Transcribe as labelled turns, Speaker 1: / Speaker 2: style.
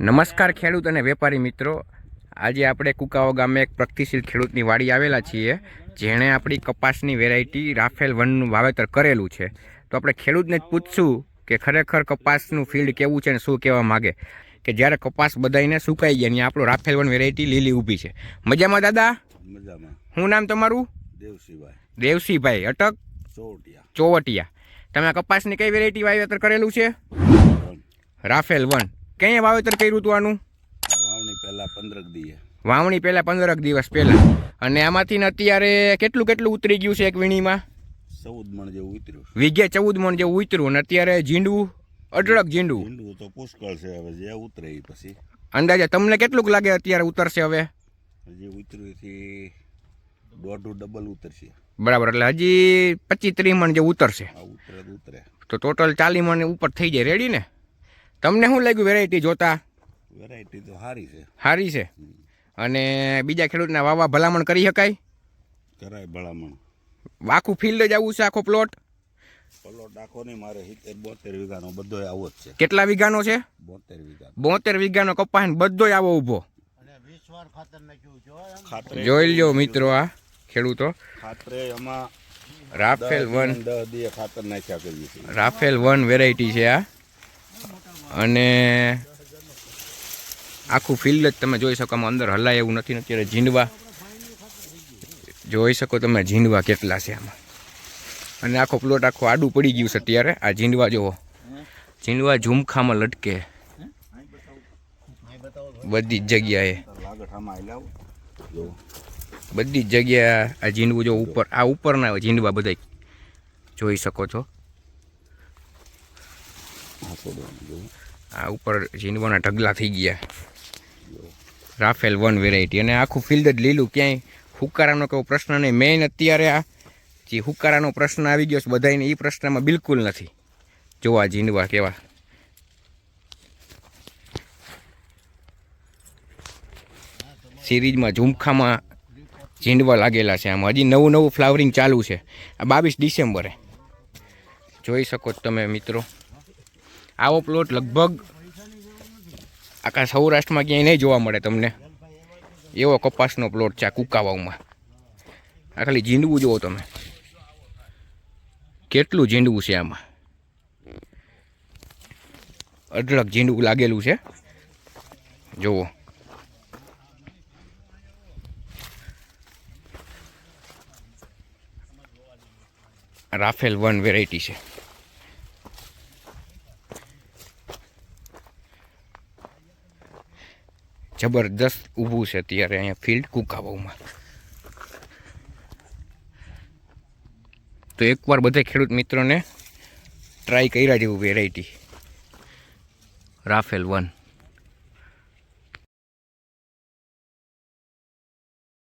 Speaker 1: નમસ્કાર ખેડૂત અને વેપારી મિત્રો. આજે આપણે કુકાવા ગામે એક પ્રગતિશીલ ખેડૂતની વાડી આવેલા છીએ જેણે આપણી કપાસની વેરાયટી રાફેલ વનનું વાવેતર કરેલું છે. તો આપણે ખેડૂતને જ પૂછશું કે ખરેખર કપાસનું ફિલ્ડ કેવું છે અને શું કહેવા માગે? કે જ્યારે કપાસ બધાઈને સુકાઈ ગયા ને આપણું રાફેલ વન વેરાયટી લીલી ઊભી છે. મજામાં દાદા?
Speaker 2: મજામાં.
Speaker 1: શું નામ તમારું?
Speaker 2: દેવસિંહભાઈ
Speaker 1: દેવસીભાઈ અટક?
Speaker 2: ચોવટિયા.
Speaker 1: ચોવટિયા. તમે કપાસની કઈ વેરાયટી વાવેતર કરેલું છે? Rafale one. ક્યાં વાવેતર કર્યું હતું આનું?
Speaker 2: વાવણી પહેલા પંદરક દિવસ
Speaker 1: વાવણી પહેલાં પંદરક દિવસ પહેલાં. અને આમાંથી અત્યારે કેટલું કેટલું ઉતરી ગયું છે એક વીણીમાં?
Speaker 2: ચૌદ મણ જેવું ઉતર્યું
Speaker 1: વીઘે ચૌદ મણ જેવું ઉતર્યું અને અત્યારે ઝીંડવું અઢળક ઝીંડવું
Speaker 2: ઊંડું તો પુષ્કળ છે હવે જે ઉતરે પછી.
Speaker 1: અંદાજે તમને કેટલુંક લાગે અત્યારે ઉતરશે હવે?
Speaker 2: હજી ઉતર્યું છે દોઢું ડબલ ઉતરશે.
Speaker 1: બરાબર એટલે હજી પચીસ ત્રીસ મણ જેવું ઉતરશે.
Speaker 2: ઉતરે ઉતરે.
Speaker 1: તો ટોટલ ચાલીસ મણ ઉપર થઈ જાય. રેડી ને? તમને શું લાગ્યું વેરાયટી જોતા?
Speaker 2: વેરાયટી તો સારી છે.
Speaker 1: સારી છે? અને બીજા ખેડૂતના વાવા ભલામણ કરી શકાય?
Speaker 2: કરાય ભલામણ.
Speaker 1: આખું ફિલ્ડ જ આવું છે આખો પ્લોટ
Speaker 2: પ્લોટ આખો નહીં મારે સિત્તેર બોતેર વીઘાનો બધો આવો જ છે.
Speaker 1: કેટલા વીઘાનો છે?
Speaker 2: બોતેર વીઘા
Speaker 1: બોતેર વીઘાનો કપાસ બધો બધોય આવો ઊભો. જોઈ લ્યો મિત્રો આ ખેડૂતો.
Speaker 2: ખાતરે એમાં
Speaker 1: રાફેલ વન
Speaker 2: દસ દિવસ ખાતર નાખ્યા કરીએ છીએ.
Speaker 1: રાફેલ વન વેરાયટી છે આ. અને આખું ફિલ્ડ જ તમે જોઈ શકો, આમાં અંદર હલાય એવું નથી, અત્યારે ઝીંડવા. જોઈ શકો તમે ઝીંડવા કેટલા છે આમાં. અને આખો પ્લોટ આખો આડું પડી ગયું છે અત્યારે, આ ઝીંડવા જુઓ. ઝીંડવા ઝુમખામાં લટકે. બધી જ જગ્યાએ. બધી જ જગ્યાએ આ ઝીંડવું જો ઉપર, આ ઉપરના ઝીંડવા બધા જોઈ શકો છો.
Speaker 2: આ
Speaker 1: ઉપર ઝીંડવાના ઢગલા થઈ ગયા. રાફેલ વન વેરાયટી અને આખું ફિલ્ડ જ લીલું, ક્યાંય હુકારાનો કેવો પ્રશ્ન નહીં. મેઇન અત્યારે આ જે હુકારાનો પ્રશ્ન આવી ગયો છે બધાને એ પ્રશ્નમાં બિલકુલ નથી. જોવા ઝીંડવા કેવા. સિરીઝમાં ઝુમખામાં ઝીંડવા લાગેલા છે આમાં. હજી નવું નવું ફ્લાવરિંગ ચાલુ છે. આ બાવીસ ડિસેમ્બરે. જોઈ શકો તમે મિત્રો. આવો પ્લોટ લગભગ આખા સૌરાષ્ટ્રમાં ક્યાંય નહીં જોવા મળે તમને. એવો કપાસનો પ્લોટ છે આ કુકાવાઉમાં આ ખાલી ઝીંડવું જુઓ તમે. કેટલું ઝીંડવું છે આમાં? અઢળક ઝીંડવું લાગેલું છે. જુઓ. રાફેલ વન વેરાયટી છે. જબરદસ્ત ઊભું છે અત્યારે અહીંયા ફિલ્ડ કુકાવાવમાં. તો એકવાર બધા ખેડૂત મિત્રોને ટ્રાય કર્યા જેવું વેરાયટી રાફેલ વન